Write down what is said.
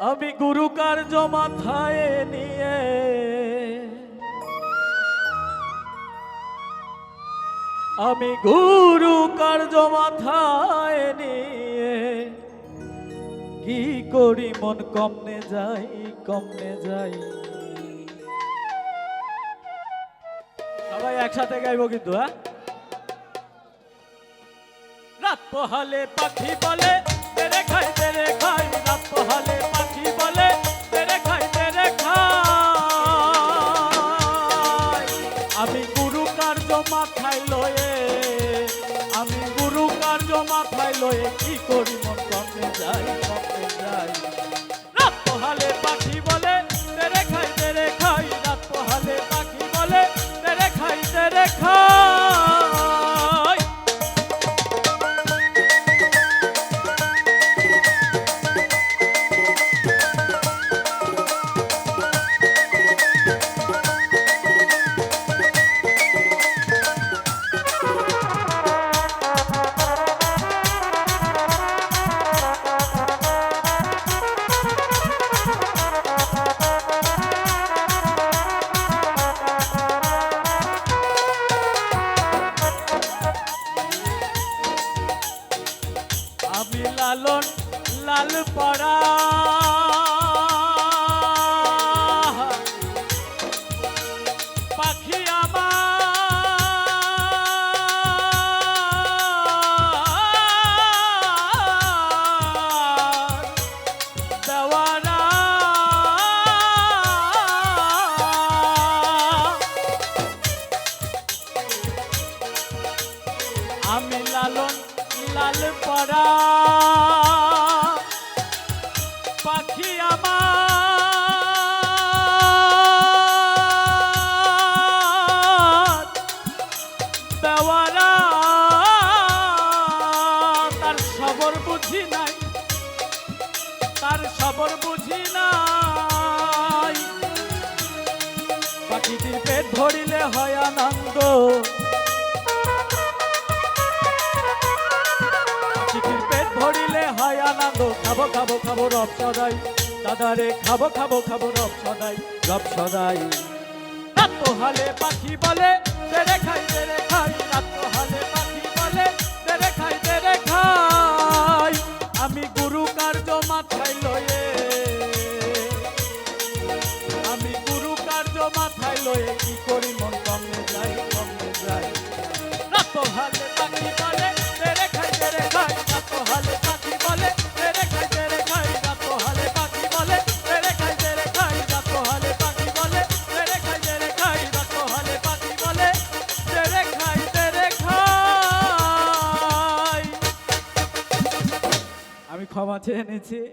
আমি গুরু কার্য মাথায় নিয়ে। আমি গুরু কার্য মাথায় নিয়ে। কি করি মন কমনে যাই কমনে যাই। সবাই একসাথে গাইবো কিন্তু হ্যাঁ? রাত পোহালে পাখি বলে খাই তেরে খাই মাথায় লয়ে, আমি গুরু কার্য মাথায় লয়ে কি করি মন কমে যাই কমে যাই। রাত পোহালে পাখি বলে, তেরে খাই তেরে খাই। রাত পোহালে পাখি বলে, তেরে খাই তেরে খাই। আমি লালন লাল পড়া পাখি আমি লালন লাল পড়া পাখি আমার। দেওয়ারা, তার সবর বুঝি নাই। তার সবর বুঝি নাই। পাখিটির পেট ভরিলে হয় আনন্দ। খাব খাব খাব রব সদাই। দাদারে খাব খাব খাব রব সদাই রব সদাই। রাত হালে পাখি বলে, তেরে খাই তেরে খাই। রাত হালে পাখি বলে, তেরে খাই তেরে খাই। আমি গুরু কার্য মাথায় লয়ে, আমি গুরু কার্য মাথায় লয়ে কি করি মন কমে ক্ষমা চেয়ে